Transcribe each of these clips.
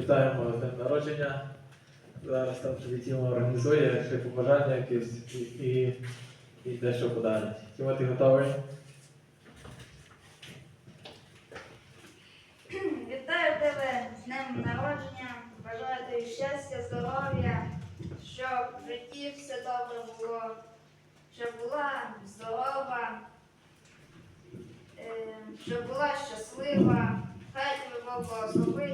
вітаємо з днем народження. Зараз там тобі організує ще побажання якісь і, і, і дещо подарить. Тіма, ти готовий? Вітаю тебе з днем народження. Бажаю тобі щастя, здоров'я, щоб в житті все добре було, щоб була здорова, е, щоб була щаслива. Хай тебе Бог благословить.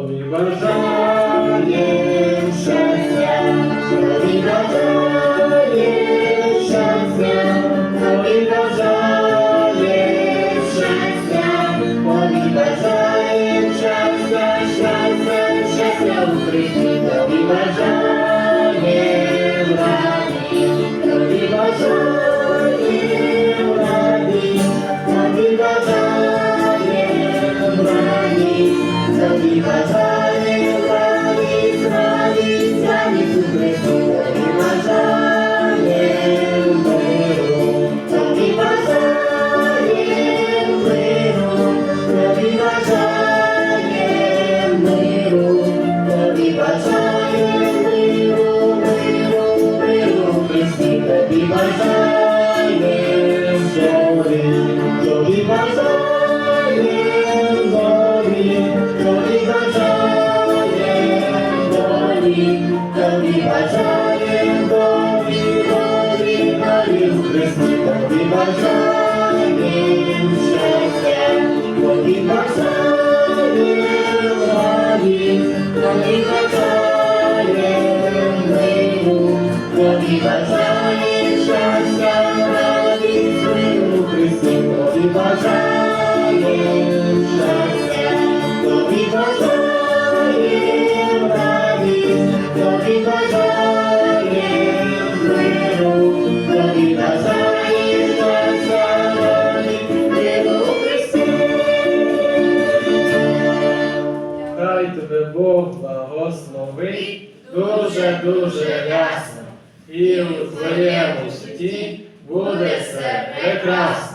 Тобі Тобі тобі бажаєм долі, тобі бажаєм долі, долі, долі Христі, тобі бажаєм благословить дуже дуже ясно, і у твоєму житті буде все прекрасно.